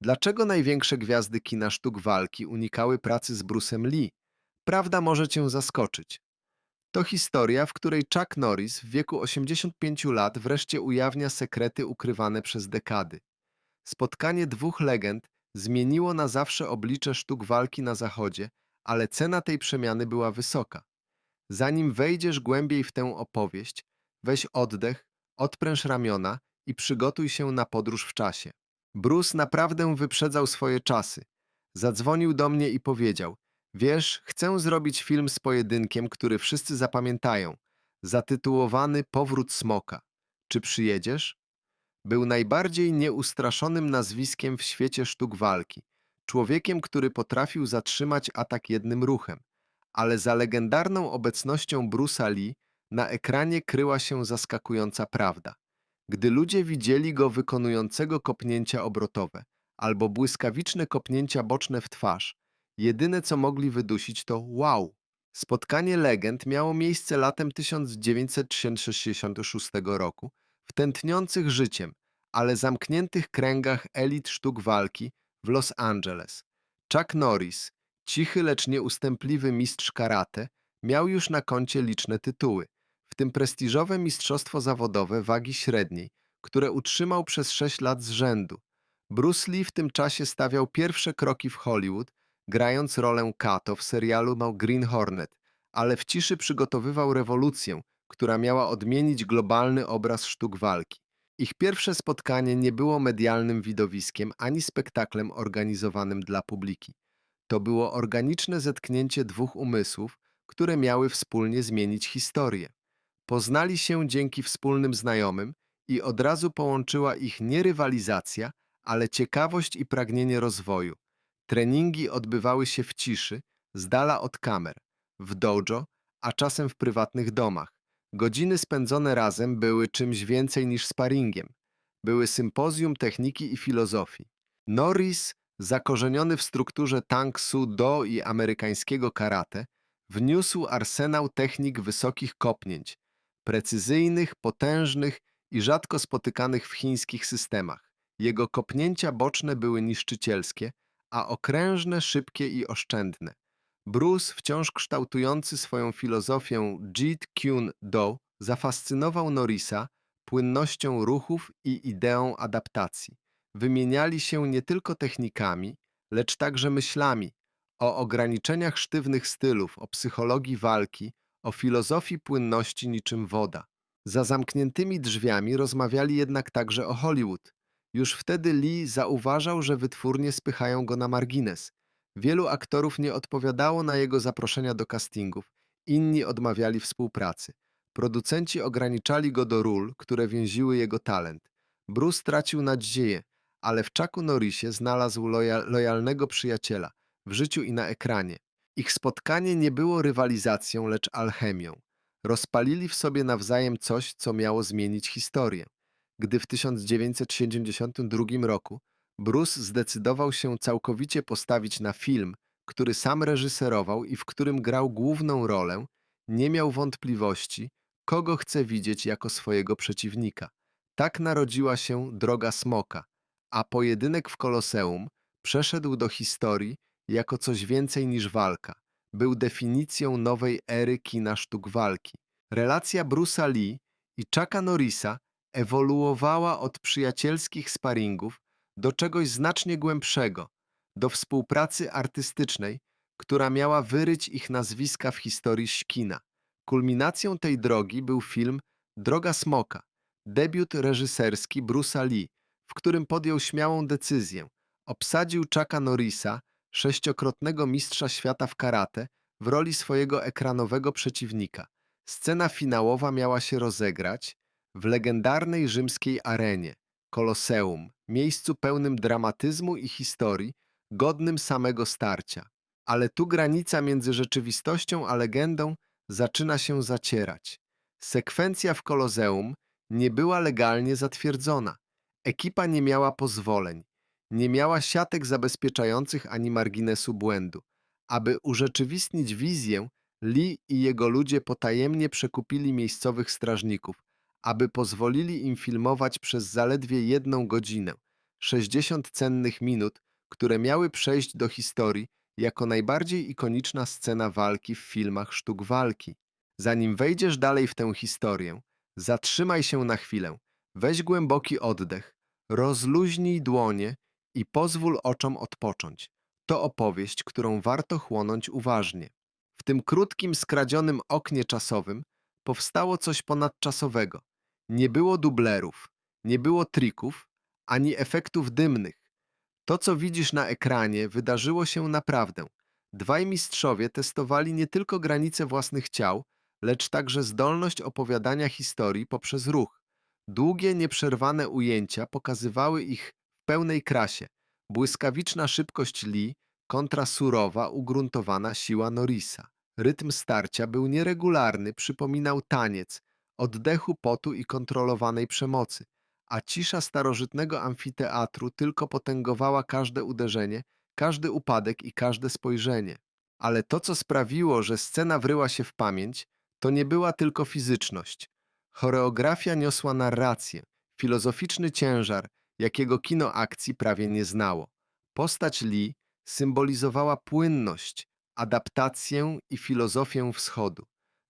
Dlaczego największe gwiazdy kina sztuk walki unikały pracy z Bruce'em Lee? Prawda może cię zaskoczyć. To historia, w której Chuck Norris w wieku 85 lat wreszcie ujawnia sekrety ukrywane przez dekady. Spotkanie dwóch legend zmieniło na zawsze oblicze sztuk walki na zachodzie, ale cena tej przemiany była wysoka. Zanim wejdziesz głębiej w tę opowieść, weź oddech, odpręż ramiona i przygotuj się na podróż w czasie. Bruce naprawdę wyprzedzał swoje czasy. Zadzwonił do mnie i powiedział: Wiesz, chcę zrobić film z pojedynkiem, który wszyscy zapamiętają, zatytułowany Powrót Smoka. Czy przyjedziesz? Był najbardziej nieustraszonym nazwiskiem w świecie sztuk walki. Człowiekiem, który potrafił zatrzymać atak jednym ruchem. Ale za legendarną obecnością Bruce'a Lee na ekranie kryła się zaskakująca prawda. Gdy ludzie widzieli go wykonującego kopnięcia obrotowe albo błyskawiczne kopnięcia boczne w twarz, jedyne co mogli wydusić to wow. Spotkanie legend miało miejsce latem 1966 roku w tętniących życiem, ale zamkniętych kręgach elit sztuk walki w Los Angeles. Chuck Norris, cichy lecz nieustępliwy mistrz karate, miał już na koncie liczne tytuły, w tym prestiżowe mistrzostwo zawodowe wagi średniej, które utrzymał przez sześć lat z rzędu. Bruce Lee w tym czasie stawiał pierwsze kroki w Hollywood, grając rolę Kato w serialu Mał Green Hornet, ale w ciszy przygotowywał rewolucję, która miała odmienić globalny obraz sztuk walki. Ich pierwsze spotkanie nie było medialnym widowiskiem ani spektaklem organizowanym dla publiki. To było organiczne zetknięcie dwóch umysłów, które miały wspólnie zmienić historię. Poznali się dzięki wspólnym znajomym i od razu połączyła ich nie rywalizacja, ale ciekawość i pragnienie rozwoju. Treningi odbywały się w ciszy, z dala od kamer, w dojo, a czasem w prywatnych domach. Godziny spędzone razem były czymś więcej niż sparingiem. Były sympozjum techniki i filozofii. Norris, zakorzeniony w strukturze Tang Soo Do i amerykańskiego karate, wniósł arsenał technik wysokich kopnięć, precyzyjnych, potężnych i rzadko spotykanych w chińskich systemach. Jego kopnięcia boczne były niszczycielskie, a okrężne, szybkie i oszczędne. Bruce, wciąż kształtujący swoją filozofię Jeet Kune Do, zafascynował Norrisa płynnością ruchów i ideą adaptacji. Wymieniali się nie tylko technikami, lecz także myślami o ograniczeniach sztywnych stylów, o psychologii walki, o filozofii płynności niczym woda. Za zamkniętymi drzwiami rozmawiali jednak także o Hollywood. Już wtedy Lee zauważał, że wytwórnie spychają go na margines. Wielu aktorów nie odpowiadało na jego zaproszenia do castingów, inni odmawiali współpracy. Producenci ograniczali go do ról, które więziły jego talent. Bruce tracił nadzieję, ale w Chucku Norrisie znalazł loja lojalnego przyjaciela w życiu i na ekranie. Ich spotkanie nie było rywalizacją, lecz alchemią. Rozpalili w sobie nawzajem coś, co miało zmienić historię. Gdy w 1972 roku Bruce zdecydował się całkowicie postawić na film, który sam reżyserował i w którym grał główną rolę, nie miał wątpliwości, kogo chce widzieć jako swojego przeciwnika. Tak narodziła się Droga Smoka, a pojedynek w Koloseum przeszedł do historii jako coś więcej niż walka. Był definicją nowej ery kina sztuk walki. Relacja Bruce'a Lee i Chucka Norrisa ewoluowała od przyjacielskich sparingów do czegoś znacznie głębszego, do współpracy artystycznej, która miała wyryć ich nazwiska w historii kina. Kulminacją tej drogi był film Droga Smoka, debiut reżyserski Bruce'a Lee, w którym podjął śmiałą decyzję. Obsadził Chucka Norrisa, sześciokrotnego mistrza świata w karate, w roli swojego ekranowego przeciwnika. Scena finałowa miała się rozegrać w legendarnej rzymskiej arenie, Koloseum, miejscu pełnym dramatyzmu i historii, godnym samego starcia. Ale tu granica między rzeczywistością a legendą zaczyna się zacierać. Sekwencja w Koloseum nie była legalnie zatwierdzona. Ekipa nie miała pozwoleń, nie miała siatek zabezpieczających ani marginesu błędu. Aby urzeczywistnić wizję, Lee i jego ludzie potajemnie przekupili miejscowych strażników, aby pozwolili im filmować przez zaledwie jedną godzinę. 60 cennych minut, które miały przejść do historii jako najbardziej ikoniczna scena walki w filmach sztuk walki. Zanim wejdziesz dalej w tę historię, zatrzymaj się na chwilę, weź głęboki oddech, rozluźnij dłonie i pozwól oczom odpocząć. To opowieść, którą warto chłonąć uważnie. W tym krótkim, skradzionym oknie czasowym powstało coś ponadczasowego. Nie było dublerów, nie było trików, ani efektów dymnych. To, co widzisz na ekranie, wydarzyło się naprawdę. Dwaj mistrzowie testowali nie tylko granice własnych ciał, lecz także zdolność opowiadania historii poprzez ruch. Długie, nieprzerwane ujęcia pokazywały ich pełnej krasie. Błyskawiczna szybkość Lee kontra surowa, ugruntowana siła Norisa. Rytm starcia był nieregularny, przypominał taniec, oddechu potu i kontrolowanej przemocy, a cisza starożytnego amfiteatru tylko potęgowała każde uderzenie, każdy upadek i każde spojrzenie. Ale to, co sprawiło, że scena wryła się w pamięć, to nie była tylko fizyczność. Choreografia niosła narrację, filozoficzny ciężar, jakiego kino akcji prawie nie znało. Postać Lee symbolizowała płynność, adaptację i filozofię wschodu.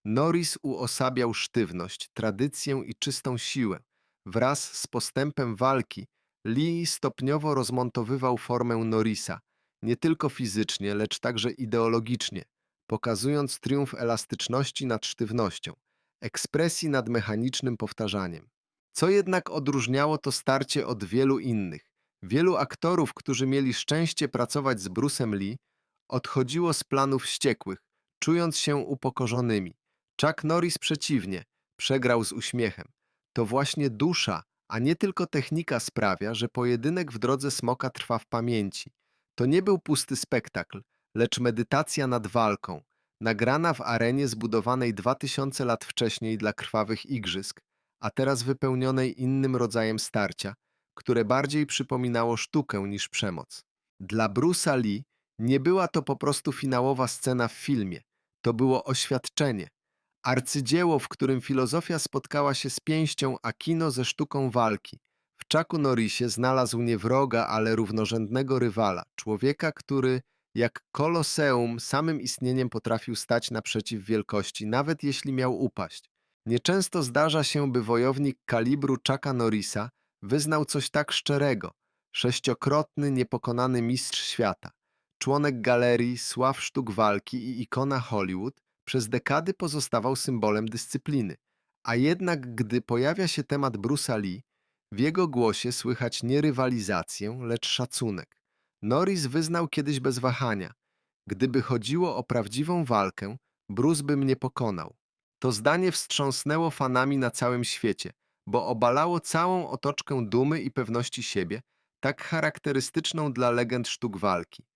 Norris uosabiał sztywność, tradycję i czystą siłę. Wraz z postępem walki Lee stopniowo rozmontowywał formę Norrisa, nie tylko fizycznie, lecz także ideologicznie, pokazując triumf elastyczności nad sztywnością, ekspresji nad mechanicznym powtarzaniem. Co jednak odróżniało to starcie od wielu innych? Wielu aktorów, którzy mieli szczęście pracować z Bruce'em Lee, odchodziło z planów wściekłych, czując się upokorzonymi. Chuck Norris przeciwnie, przegrał z uśmiechem. To właśnie dusza, a nie tylko technika sprawia, że pojedynek w drodze smoka trwa w pamięci. To nie był pusty spektakl, lecz medytacja nad walką, nagrana w arenie zbudowanej 2000 lat wcześniej dla krwawych igrzysk, a teraz wypełnionej innym rodzajem starcia, które bardziej przypominało sztukę niż przemoc. Dla Bruce'a Lee nie była to po prostu finałowa scena w filmie, to było oświadczenie. Arcydzieło, w którym filozofia spotkała się z pięścią, a kino ze sztuką walki. W Chucku Norrisie znalazł nie wroga, ale równorzędnego rywala, człowieka, który jak koloseum samym istnieniem potrafił stać naprzeciw wielkości, nawet jeśli miał upaść. Nieczęsto zdarza się, by wojownik kalibru Chucka Norrisa wyznał coś tak szczerego. Sześciokrotny, niepokonany mistrz świata, członek galerii sław sztuk walki i ikona Hollywood, przez dekady pozostawał symbolem dyscypliny. A jednak, gdy pojawia się temat Bruce'a Lee, w jego głosie słychać nie rywalizację, lecz szacunek. Norris wyznał kiedyś bez wahania: Gdyby chodziło o prawdziwą walkę, Bruce by mnie pokonał. To zdanie wstrząsnęło fanami na całym świecie, bo obalało całą otoczkę dumy i pewności siebie, tak charakterystyczną dla legend sztuk walki.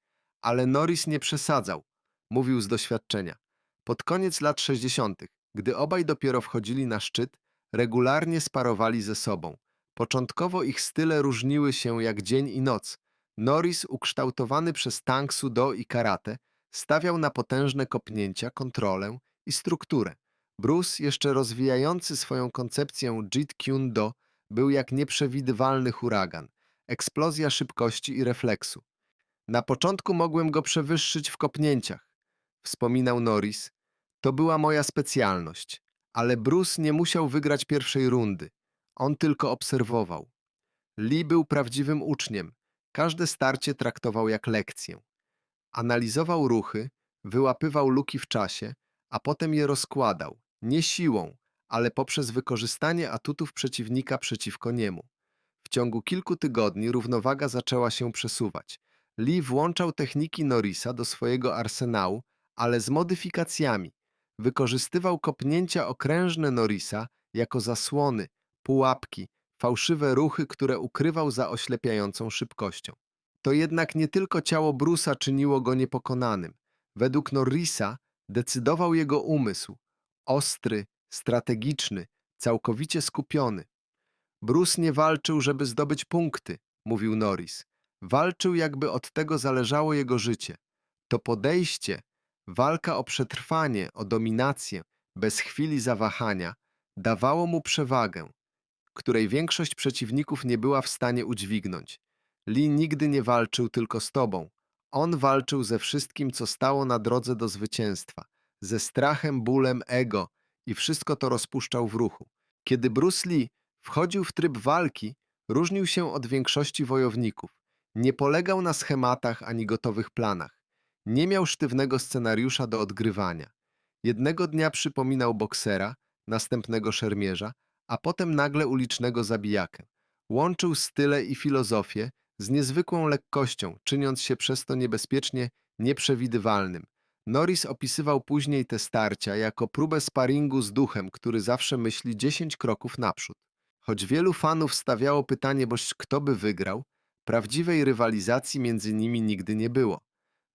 Ale Norris nie przesadzał, mówił z doświadczenia. Pod koniec lat 60., gdy obaj dopiero wchodzili na szczyt, regularnie sparowali ze sobą. Początkowo ich style różniły się jak dzień i noc. Norris, ukształtowany przez Tang Sudo i karate, stawiał na potężne kopnięcia, kontrolę i strukturę. Bruce, jeszcze rozwijający swoją koncepcję Jeet Kune Do, był jak nieprzewidywalny huragan, eksplozja szybkości i refleksu. Na początku mogłem go przewyższyć w kopnięciach, wspominał Norris. To była moja specjalność, ale Bruce nie musiał wygrać pierwszej rundy. On tylko obserwował. Lee był prawdziwym uczniem. Każde starcie traktował jak lekcję. Analizował ruchy, wyłapywał luki w czasie, a potem je rozkładał, nie siłą, ale poprzez wykorzystanie atutów przeciwnika przeciwko niemu. W ciągu kilku tygodni równowaga zaczęła się przesuwać. Lee włączał techniki Norrisa do swojego arsenału, ale z modyfikacjami. Wykorzystywał kopnięcia okrężne Norrisa jako zasłony, pułapki, fałszywe ruchy, które ukrywał za oślepiającą szybkością. To jednak nie tylko ciało Brusa czyniło go niepokonanym. Według Norrisa decydował jego umysł, ostry, strategiczny, całkowicie skupiony. Bruce nie walczył, żeby zdobyć punkty, mówił Norris. Walczył, jakby od tego zależało jego życie. To podejście, walka o przetrwanie, o dominację, bez chwili zawahania, dawało mu przewagę, której większość przeciwników nie była w stanie udźwignąć. Lee nigdy nie walczył tylko z tobą. On walczył ze wszystkim, co stało na drodze do zwycięstwa. Ze strachem, bólem, ego i wszystko to rozpuszczał w ruchu. Kiedy Bruce Lee wchodził w tryb walki, różnił się od większości wojowników. Nie polegał na schematach ani gotowych planach. Nie miał sztywnego scenariusza do odgrywania. Jednego dnia przypominał boksera, następnego szermierza, a potem nagle ulicznego zabijakę. Łączył style i filozofię z niezwykłą lekkością, czyniąc się przez to niebezpiecznie nieprzewidywalnym. Norris opisywał później te starcia jako próbę sparingu z duchem, który zawsze myśli 10 kroków naprzód. Choć wielu fanów stawiało pytanie, boś kto by wygrał, prawdziwej rywalizacji między nimi nigdy nie było.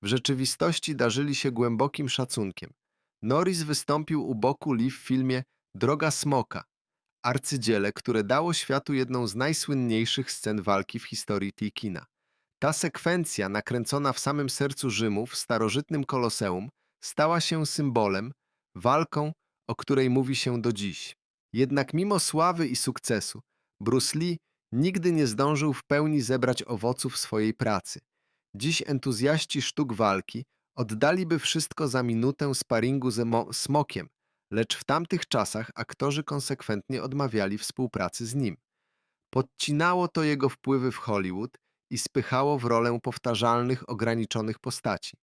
W rzeczywistości darzyli się głębokim szacunkiem. Norris wystąpił u boku Lee w filmie Droga Smoka, arcydziele, które dało światu jedną z najsłynniejszych scen walki w historii tej kina. Ta sekwencja, nakręcona w samym sercu Rzymu, w starożytnym koloseum, stała się symbolem, walką, o której mówi się do dziś. Jednak mimo sławy i sukcesu, Bruce Lee nigdy nie zdążył w pełni zebrać owoców swojej pracy. Dziś entuzjaści sztuk walki oddaliby wszystko za minutę sparingu ze mo- smokiem, lecz w tamtych czasach aktorzy konsekwentnie odmawiali współpracy z nim. Podcinało to jego wpływy w Hollywood i spychało w rolę powtarzalnych, ograniczonych postaci.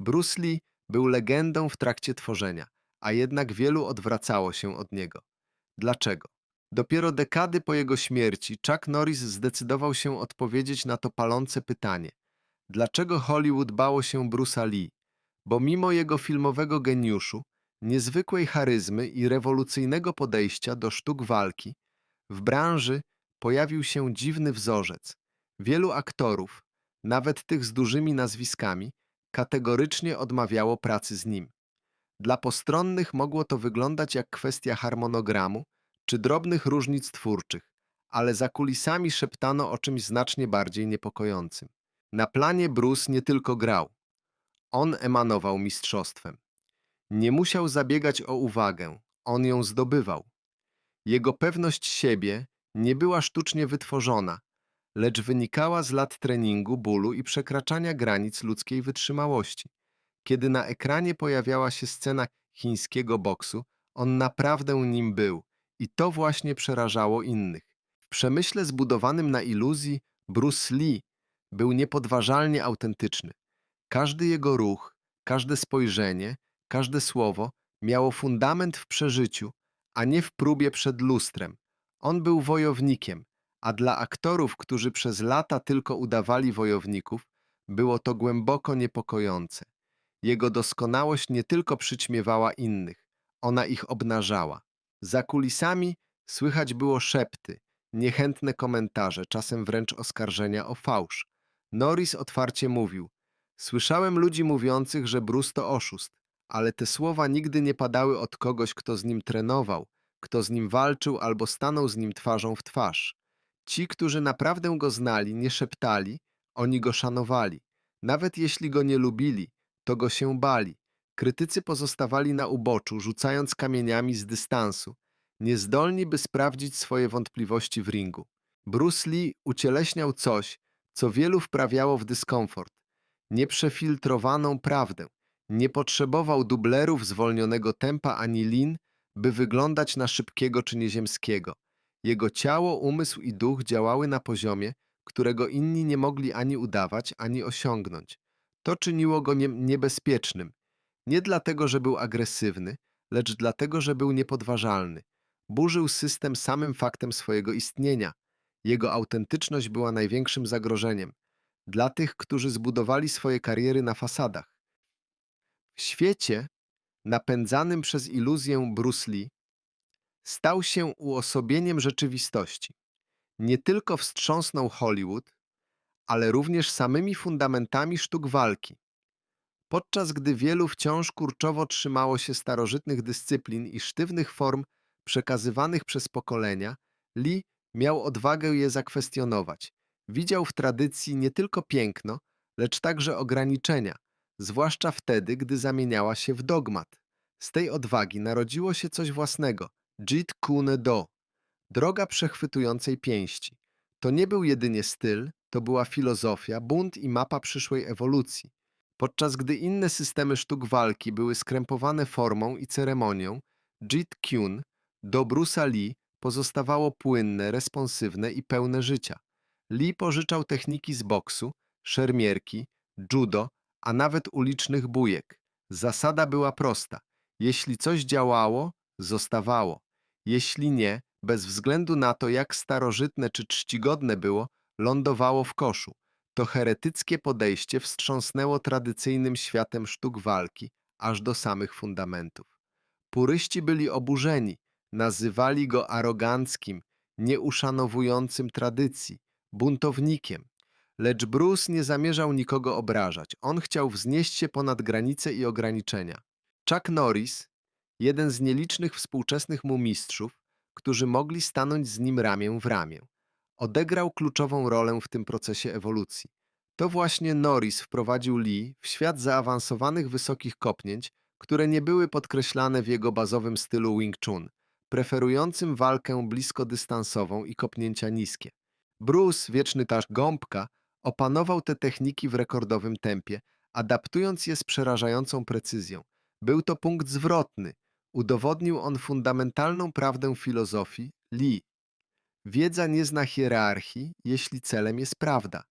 Bruce Lee był legendą w trakcie tworzenia, a jednak wielu odwracało się od niego. Dlaczego? Dopiero dekady po jego śmierci Chuck Norris zdecydował się odpowiedzieć na to palące pytanie. Dlaczego Hollywood bało się Bruce'a Lee? Bo mimo jego filmowego geniuszu, niezwykłej charyzmy i rewolucyjnego podejścia do sztuk walki, w branży pojawił się dziwny wzorzec. Wielu aktorów, nawet tych z dużymi nazwiskami, kategorycznie odmawiało pracy z nim. Dla postronnych mogło to wyglądać jak kwestia harmonogramu czy drobnych różnic twórczych, ale za kulisami szeptano o czymś znacznie bardziej niepokojącym. Na planie Bruce nie tylko grał. On emanował mistrzostwem. Nie musiał zabiegać o uwagę, on ją zdobywał. Jego pewność siebie nie była sztucznie wytworzona, lecz wynikała z lat treningu, bólu i przekraczania granic ludzkiej wytrzymałości. Kiedy na ekranie pojawiała się scena chińskiego boksu, on naprawdę nim był i to właśnie przerażało innych. W przemyśle zbudowanym na iluzji Bruce Lee był niepodważalnie autentyczny. Każdy jego ruch, każde spojrzenie, każde słowo miało fundament w przeżyciu, a nie w próbie przed lustrem. On był wojownikiem, a dla aktorów, którzy przez lata tylko udawali wojowników, było to głęboko niepokojące. Jego doskonałość nie tylko przyćmiewała innych, ona ich obnażała. Za kulisami słychać było szepty, niechętne komentarze, czasem wręcz oskarżenia o fałsz. Norris otwarcie mówił: Słyszałem ludzi mówiących, że Bruce to oszust, ale te słowa nigdy nie padały od kogoś, kto z nim trenował, kto z nim walczył albo stanął z nim twarzą w twarz. Ci, którzy naprawdę go znali, nie szeptali, oni go szanowali. Nawet jeśli go nie lubili, to go się bali. Krytycy pozostawali na uboczu, rzucając kamieniami z dystansu, niezdolni by sprawdzić swoje wątpliwości w ringu. Bruce Lee ucieleśniał coś, co wielu wprawiało w dyskomfort. Nieprzefiltrowaną prawdę. Nie potrzebował dublerów zwolnionego tempa ani lin, by wyglądać na szybkiego czy nieziemskiego. Jego ciało, umysł i duch działały na poziomie, którego inni nie mogli ani udawać, ani osiągnąć. To czyniło go nie niebezpiecznym. Nie dlatego, że był agresywny, lecz dlatego, że był niepodważalny. Burzył system samym faktem swojego istnienia. Jego autentyczność była największym zagrożeniem dla tych, którzy zbudowali swoje kariery na fasadach. W świecie napędzanym przez iluzję Bruce Lee stał się uosobieniem rzeczywistości. Nie tylko wstrząsnął Hollywood, ale również samymi fundamentami sztuk walki. Podczas gdy wielu wciąż kurczowo trzymało się starożytnych dyscyplin i sztywnych form przekazywanych przez pokolenia, Lee miał odwagę je zakwestionować. Widział w tradycji nie tylko piękno, lecz także ograniczenia, zwłaszcza wtedy, gdy zamieniała się w dogmat. Z tej odwagi narodziło się coś własnego Jeet Kune Do droga przechwytującej pięści. To nie był jedynie styl, to była filozofia, bunt i mapa przyszłej ewolucji. Podczas gdy inne systemy sztuk walki były skrępowane formą i ceremonią, Jeet Kune do Bruce'a Lee pozostawało płynne, responsywne i pełne życia. Lee pożyczał techniki z boksu, szermierki, judo, a nawet ulicznych bujek. Zasada była prosta. Jeśli coś działało, zostawało. Jeśli nie, bez względu na to, jak starożytne czy czcigodne było, lądowało w koszu. To heretyckie podejście wstrząsnęło tradycyjnym światem sztuk walki, aż do samych fundamentów. Puryści byli oburzeni, nazywali go aroganckim, nieuszanowującym tradycji, buntownikiem. Lecz Bruce nie zamierzał nikogo obrażać. On chciał wznieść się ponad granice i ograniczenia. Chuck Norris, jeden z nielicznych współczesnych mu mistrzów, którzy mogli stanąć z nim ramię w ramię, odegrał kluczową rolę w tym procesie ewolucji. To właśnie Norris wprowadził Lee w świat zaawansowanych wysokich kopnięć, które nie były podkreślane w jego bazowym stylu Wing Chun, preferującym walkę bliskodystansową i kopnięcia niskie. Bruce, wieczny tarz gąbka, opanował te techniki w rekordowym tempie, adaptując je z przerażającą precyzją. Był to punkt zwrotny. Udowodnił on fundamentalną prawdę filozofii Lee. Wiedza nie zna hierarchii, jeśli celem jest prawda.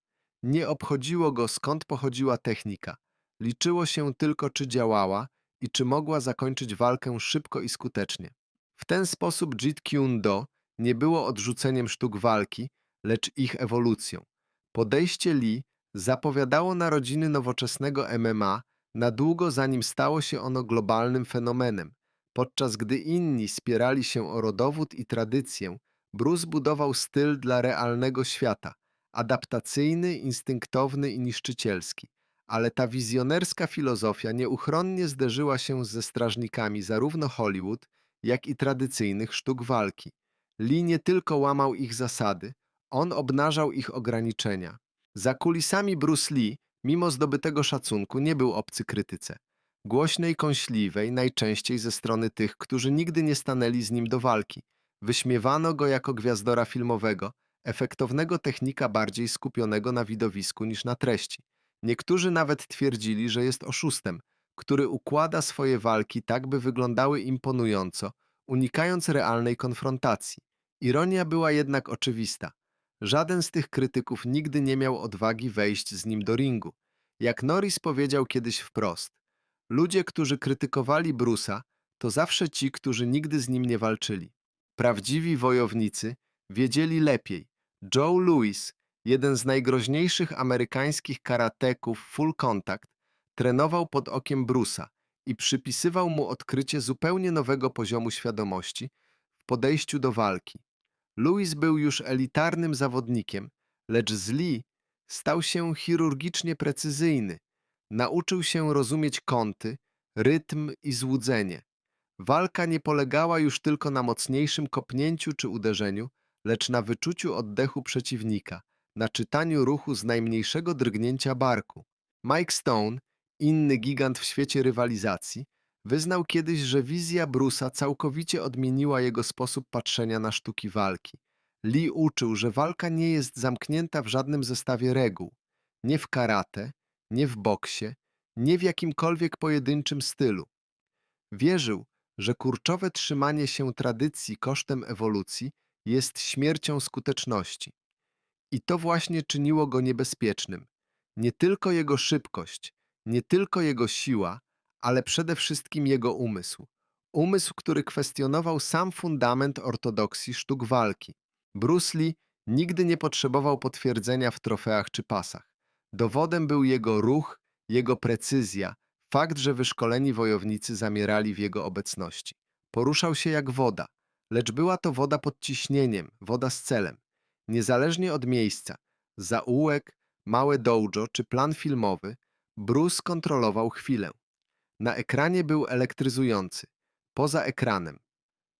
Nie obchodziło go, skąd pochodziła technika. Liczyło się tylko, czy działała i czy mogła zakończyć walkę szybko i skutecznie. W ten sposób Jeet Kune Do nie było odrzuceniem sztuk walki, lecz ich ewolucją. Podejście Lee zapowiadało narodziny nowoczesnego MMA na długo zanim stało się ono globalnym fenomenem. Podczas gdy inni spierali się o rodowód i tradycję, Bruce budował styl dla realnego świata, adaptacyjny, instynktowny i niszczycielski. Ale ta wizjonerska filozofia nieuchronnie zderzyła się ze strażnikami zarówno Hollywood, jak i tradycyjnych sztuk walki. Lee nie tylko łamał ich zasady, on obnażał ich ograniczenia. Za kulisami Bruce Lee, mimo zdobytego szacunku, nie był obcy krytyce. Głośnej, kąśliwej, najczęściej ze strony tych, którzy nigdy nie stanęli z nim do walki. Wyśmiewano go jako gwiazdora filmowego, efektownego technika bardziej skupionego na widowisku niż na treści. Niektórzy nawet twierdzili, że jest oszustem, który układa swoje walki tak, by wyglądały imponująco, unikając realnej konfrontacji. Ironia była jednak oczywista. Żaden z tych krytyków nigdy nie miał odwagi wejść z nim do ringu. Jak Norris powiedział kiedyś wprost, ludzie, którzy krytykowali Brusa, to zawsze ci, którzy nigdy z nim nie walczyli. Prawdziwi wojownicy wiedzieli lepiej. Joe Louis, jeden z najgroźniejszych amerykańskich karateków full contact, trenował pod okiem Brusa i przypisywał mu odkrycie zupełnie nowego poziomu świadomości w podejściu do walki. Louis był już elitarnym zawodnikiem, lecz z Lee stał się chirurgicznie precyzyjny. Nauczył się rozumieć kąty, rytm i złudzenie. Walka nie polegała już tylko na mocniejszym kopnięciu czy uderzeniu, lecz na wyczuciu oddechu przeciwnika, na czytaniu ruchu z najmniejszego drgnięcia barku. Mike Stone, inny gigant w świecie rywalizacji, wyznał kiedyś, że wizja Brusa całkowicie odmieniła jego sposób patrzenia na sztuki walki. Lee uczył, że walka nie jest zamknięta w żadnym zestawie reguł. Nie w karate, nie w boksie, nie w jakimkolwiek pojedynczym stylu. Wierzył, że kurczowe trzymanie się tradycji kosztem ewolucji jest śmiercią skuteczności. I to właśnie czyniło go niebezpiecznym. Nie tylko jego szybkość, nie tylko jego siła, ale przede wszystkim jego umysł. Umysł, który kwestionował sam fundament ortodoksji sztuk walki. Bruce Lee nigdy nie potrzebował potwierdzenia w trofeach czy pasach. Dowodem był jego ruch, jego precyzja, fakt, że wyszkoleni wojownicy zamierali w jego obecności. Poruszał się jak woda, lecz była to woda pod ciśnieniem, woda z celem. Niezależnie od miejsca, zaułek, małe dojo czy plan filmowy, Bruce kontrolował chwilę. Na ekranie był elektryzujący, poza ekranem,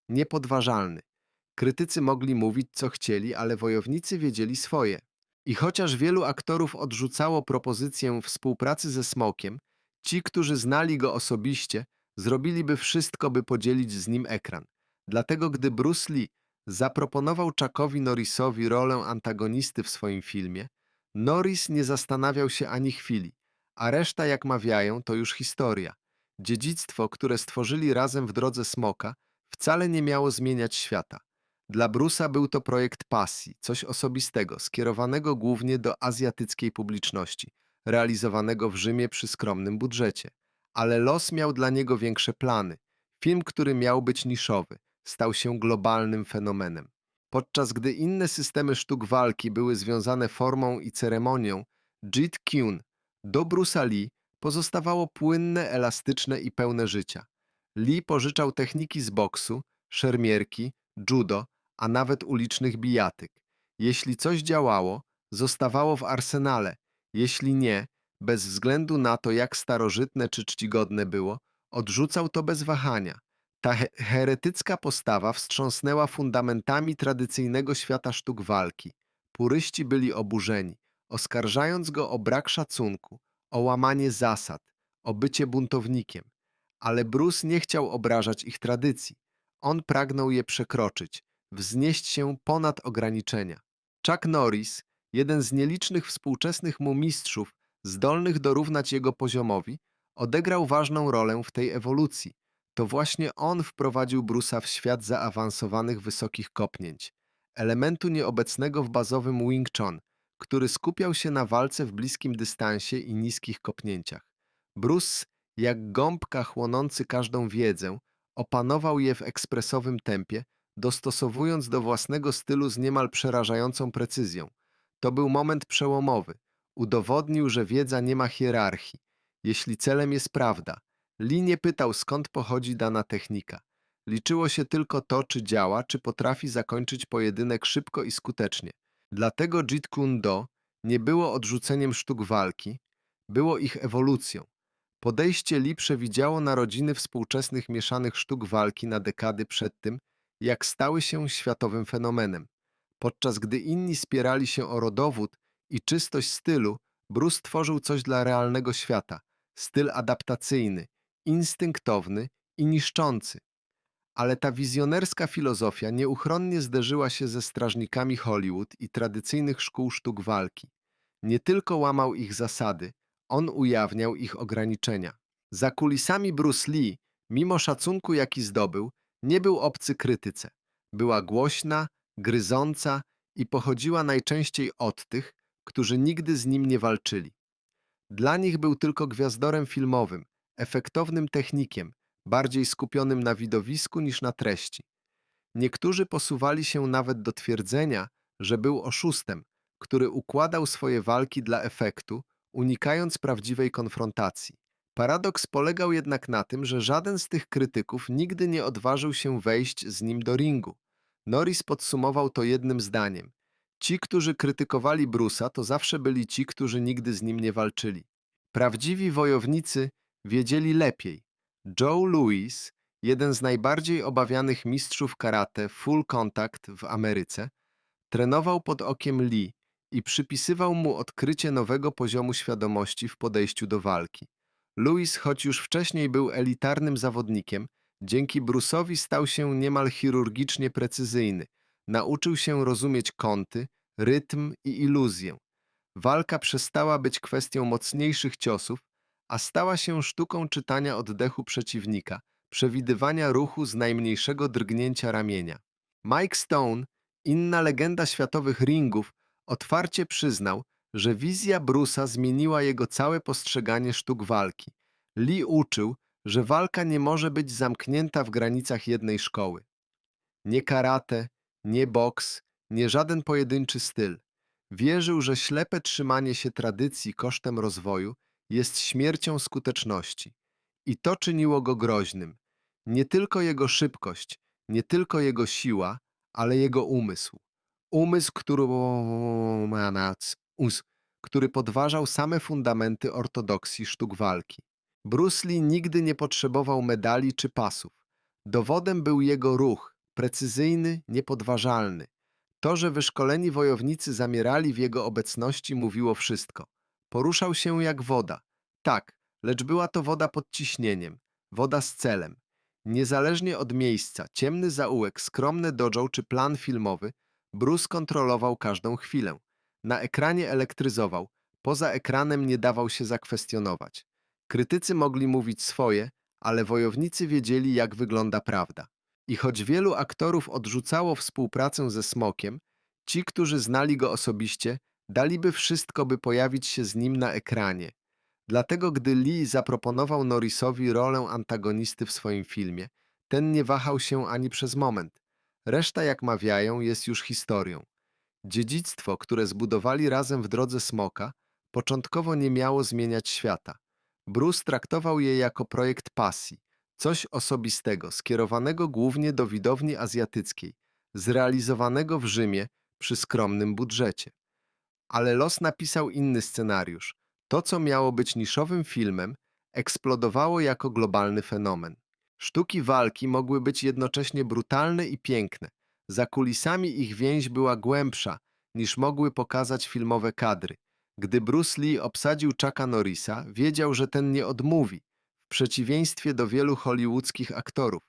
niepodważalny. Krytycy mogli mówić co chcieli, ale wojownicy wiedzieli swoje. I chociaż wielu aktorów odrzucało propozycję współpracy ze Smokiem, ci, którzy znali go osobiście, zrobiliby wszystko, by podzielić z nim ekran. Dlatego gdy Bruce Lee zaproponował Chuckowi Norrisowi rolę antagonisty w swoim filmie, Norris nie zastanawiał się ani chwili, a reszta, jak mawiają, to już historia. Dziedzictwo, które stworzyli razem w drodze smoka, wcale nie miało zmieniać świata. Dla Brusa był to projekt pasji, coś osobistego, skierowanego głównie do azjatyckiej publiczności, realizowanego w Rzymie przy skromnym budżecie. Ale los miał dla niego większe plany. Film, który miał być niszowy, stał się globalnym fenomenem. Podczas gdy inne systemy sztuk walki były związane formą i ceremonią, Jeet Kune do Bruce'a Lee pozostawało płynne, elastyczne i pełne życia. Lee pożyczał techniki z boksu, szermierki, judo, a nawet ulicznych bijatyk. Jeśli coś działało, zostawało w arsenale. Jeśli nie, bez względu na to, jak starożytne czy czcigodne było, odrzucał to bez wahania. Ta he heretycka postawa wstrząsnęła fundamentami tradycyjnego świata sztuk walki. Puryści byli oburzeni, oskarżając go o brak szacunku, o łamanie zasad, o bycie buntownikiem. Ale Bruce nie chciał obrażać ich tradycji. On pragnął je przekroczyć, wznieść się ponad ograniczenia. Chuck Norris, jeden z nielicznych współczesnych mu mistrzów, zdolnych dorównać jego poziomowi, odegrał ważną rolę w tej ewolucji. To właśnie on wprowadził Bruce'a w świat zaawansowanych wysokich kopnięć, elementu nieobecnego w bazowym Wing Chun, który skupiał się na walce w bliskim dystansie i niskich kopnięciach. Bruce, jak gąbka chłonący każdą wiedzę, opanował je w ekspresowym tempie, dostosowując do własnego stylu z niemal przerażającą precyzją. To był moment przełomowy. Udowodnił, że wiedza nie ma hierarchii. Jeśli celem jest prawda, Lee nie pytał, skąd pochodzi dana technika. Liczyło się tylko to, czy działa, czy potrafi zakończyć pojedynek szybko i skutecznie. Dlatego Jeet Kune Do nie było odrzuceniem sztuk walki, było ich ewolucją. Podejście Lee przewidziało narodziny współczesnych mieszanych sztuk walki na dekady przed tym, jak stały się światowym fenomenem. Podczas gdy inni spierali się o rodowód i czystość stylu, Bruce tworzył coś dla realnego świata, styl adaptacyjny, instynktowny i niszczący. Ale ta wizjonerska filozofia nieuchronnie zderzyła się ze strażnikami Hollywood i tradycyjnych szkół sztuk walki. Nie tylko łamał ich zasady, on ujawniał ich ograniczenia. Za kulisami Bruce Lee, mimo szacunku jaki zdobył, nie był obcy krytyce. Była głośna, gryząca i pochodziła najczęściej od tych, którzy nigdy z nim nie walczyli. Dla nich był tylko gwiazdorem filmowym, efektownym technikiem, bardziej skupionym na widowisku niż na treści. Niektórzy posuwali się nawet do twierdzenia, że był oszustem, który układał swoje walki dla efektu, unikając prawdziwej konfrontacji. Paradoks polegał jednak na tym, że żaden z tych krytyków nigdy nie odważył się wejść z nim do ringu. Norris podsumował to jednym zdaniem. Ci, którzy krytykowali Brusa, to zawsze byli ci, którzy nigdy z nim nie walczyli. Prawdziwi wojownicy wiedzieli lepiej. Joe Louis, jeden z najbardziej obawianych mistrzów karate full contact w Ameryce, trenował pod okiem Lee i przypisywał mu odkrycie nowego poziomu świadomości w podejściu do walki. Louis, choć już wcześniej był elitarnym zawodnikiem, dzięki Bruce'owi stał się niemal chirurgicznie precyzyjny. Nauczył się rozumieć kąty, rytm i iluzję. Walka przestała być kwestią mocniejszych ciosów, a stała się sztuką czytania oddechu przeciwnika, przewidywania ruchu z najmniejszego drgnięcia ramienia. Mike Stone, inna legenda światowych ringów, otwarcie przyznał, że wizja Bruce'a zmieniła jego całe postrzeganie sztuk walki. Lee uczył, że walka nie może być zamknięta w granicach jednej szkoły. Nie karate, nie boks, nie żaden pojedynczy styl. Wierzył, że ślepe trzymanie się tradycji kosztem rozwoju jest śmiercią skuteczności. I to czyniło go groźnym. Nie tylko jego szybkość, nie tylko jego siła, ale jego umysł. Umysł, który, który podważał same fundamenty ortodoksji sztuk walki. Bruce Lee nigdy nie potrzebował medali czy pasów. Dowodem był jego ruch, precyzyjny, niepodważalny. To, że wyszkoleni wojownicy zamierali w jego obecności, mówiło wszystko. Poruszał się jak woda. Tak, lecz była to woda pod ciśnieniem, woda z celem. Niezależnie od miejsca, ciemny zaułek, skromne dojo czy plan filmowy, Bruce kontrolował każdą chwilę. Na ekranie elektryzował, poza ekranem nie dawał się zakwestionować. Krytycy mogli mówić swoje, ale wojownicy wiedzieli, jak wygląda prawda. I choć wielu aktorów odrzucało współpracę ze Smokiem, ci, którzy znali go osobiście, daliby wszystko, by pojawić się z nim na ekranie. Dlatego, gdy Lee zaproponował Norrisowi rolę antagonisty w swoim filmie, ten nie wahał się ani przez moment. Reszta, jak mawiają, jest już historią. Dziedzictwo, które zbudowali razem w drodze smoka, początkowo nie miało zmieniać świata. Bruce traktował je jako projekt pasji, coś osobistego, skierowanego głównie do widowni azjatyckiej, zrealizowanego w Rzymie przy skromnym budżecie. Ale los napisał inny scenariusz. To, co miało być niszowym filmem, eksplodowało jako globalny fenomen. Sztuki walki mogły być jednocześnie brutalne i piękne. Za kulisami ich więź była głębsza, niż mogły pokazać filmowe kadry. Gdy Bruce Lee obsadził Chucka Norrisa, wiedział, że ten nie odmówi, w przeciwieństwie do wielu hollywoodzkich aktorów.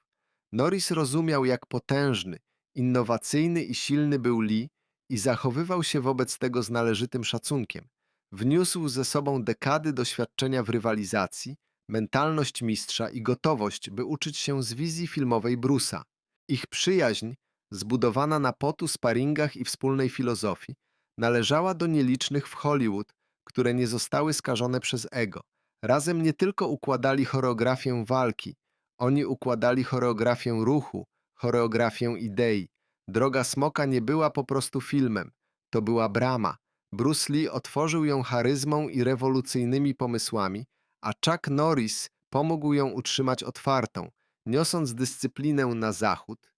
Norris rozumiał, jak potężny, innowacyjny i silny był Lee i zachowywał się wobec tego z należytym szacunkiem. Wniósł ze sobą dekady doświadczenia w rywalizacji, mentalność mistrza i gotowość, by uczyć się z wizji filmowej Brusa. Ich przyjaźń, zbudowana na potu, sparingach i wspólnej filozofii, należała do nielicznych w Hollywood, które nie zostały skażone przez ego. Razem nie tylko układali choreografię walki, oni układali choreografię ruchu, choreografię idei. Droga Smoka nie była po prostu filmem, to była brama. Bruce Lee otworzył ją charyzmą i rewolucyjnymi pomysłami, a Chuck Norris pomógł ją utrzymać otwartą, niosąc dyscyplinę na zachód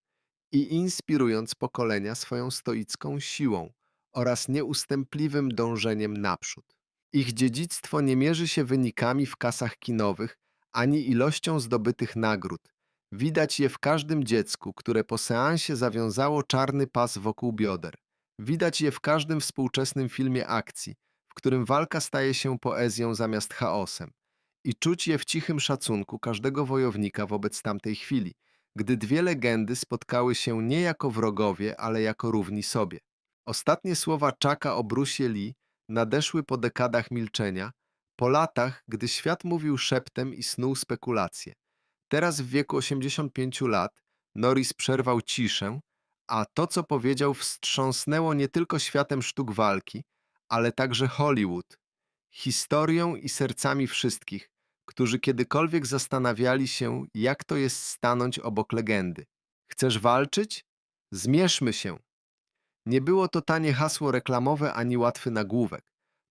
i inspirując pokolenia swoją stoicką siłą oraz nieustępliwym dążeniem naprzód. Ich dziedzictwo nie mierzy się wynikami w kasach kinowych ani ilością zdobytych nagród. Widać je w każdym dziecku, które po seansie zawiązało czarny pas wokół bioder. Widać je w każdym współczesnym filmie akcji, w którym walka staje się poezją zamiast chaosem. I czuć je w cichym szacunku każdego wojownika wobec tamtej chwili, gdy dwie legendy spotkały się nie jako wrogowie, ale jako równi sobie. Ostatnie słowa Czaka o Brusie Lee nadeszły po dekadach milczenia, po latach, gdy świat mówił szeptem i snuł spekulacje. Teraz w wieku 85 lat Norris przerwał ciszę, a to, co powiedział, wstrząsnęło nie tylko światem sztuk walki, ale także Hollywood, historią i sercami wszystkich, którzy kiedykolwiek zastanawiali się, jak to jest stanąć obok legendy. Chcesz walczyć? Zmierzmy się. Nie było to tanie hasło reklamowe ani łatwy nagłówek.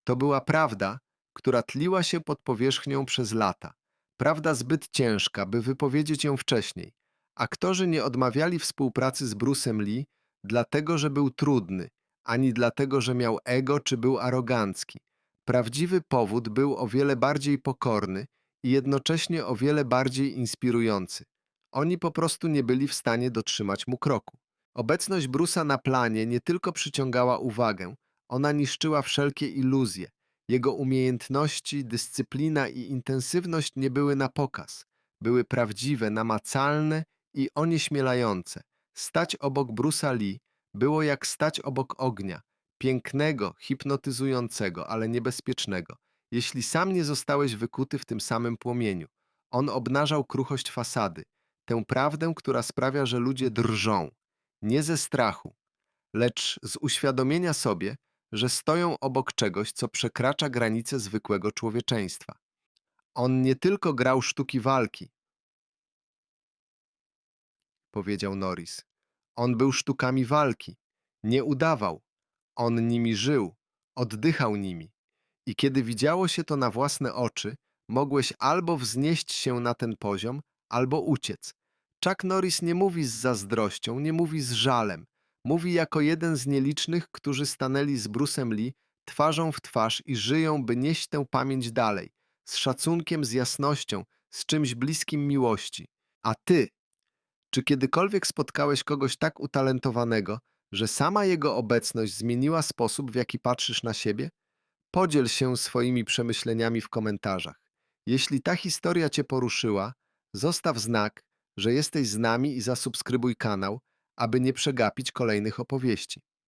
To była prawda, która tliła się pod powierzchnią przez lata. Prawda zbyt ciężka, by wypowiedzieć ją wcześniej. Aktorzy nie odmawiali współpracy z Bruce'em Lee dlatego, że był trudny, ani dlatego, że miał ego czy był arogancki. Prawdziwy powód był o wiele bardziej pokorny i jednocześnie o wiele bardziej inspirujący. Oni po prostu nie byli w stanie dotrzymać mu kroku. Obecność Brusa na planie nie tylko przyciągała uwagę, ona niszczyła wszelkie iluzje. Jego umiejętności, dyscyplina i intensywność nie były na pokaz. Były prawdziwe, namacalne i onieśmielające. Stać obok Brusa Lee było jak stać obok ognia, pięknego, hipnotyzującego, ale niebezpiecznego. Jeśli sam nie zostałeś wykuty w tym samym płomieniu, on obnażał kruchość fasady, tę prawdę, która sprawia, że ludzie drżą, nie ze strachu, lecz z uświadomienia sobie, że stoją obok czegoś, co przekracza granice zwykłego człowieczeństwa. On nie tylko grał sztuki walki, powiedział Norris. On był sztukami walki. Nie udawał. On nimi żył, oddychał nimi. I kiedy widziało się to na własne oczy, mogłeś albo wznieść się na ten poziom, albo uciec. Chuck Norris nie mówi z zazdrością, nie mówi z żalem. Mówi jako jeden z nielicznych, którzy stanęli z Bruce'em Lee twarzą w twarz i żyją, by nieść tę pamięć dalej, z szacunkiem, z jasnością, z czymś bliskim miłości. A ty, czy kiedykolwiek spotkałeś kogoś tak utalentowanego, że sama jego obecność zmieniła sposób, w jaki patrzysz na siebie? Podziel się swoimi przemyśleniami w komentarzach. Jeśli ta historia Cię poruszyła, zostaw znak, że jesteś z nami i zasubskrybuj kanał, aby nie przegapić kolejnych opowieści.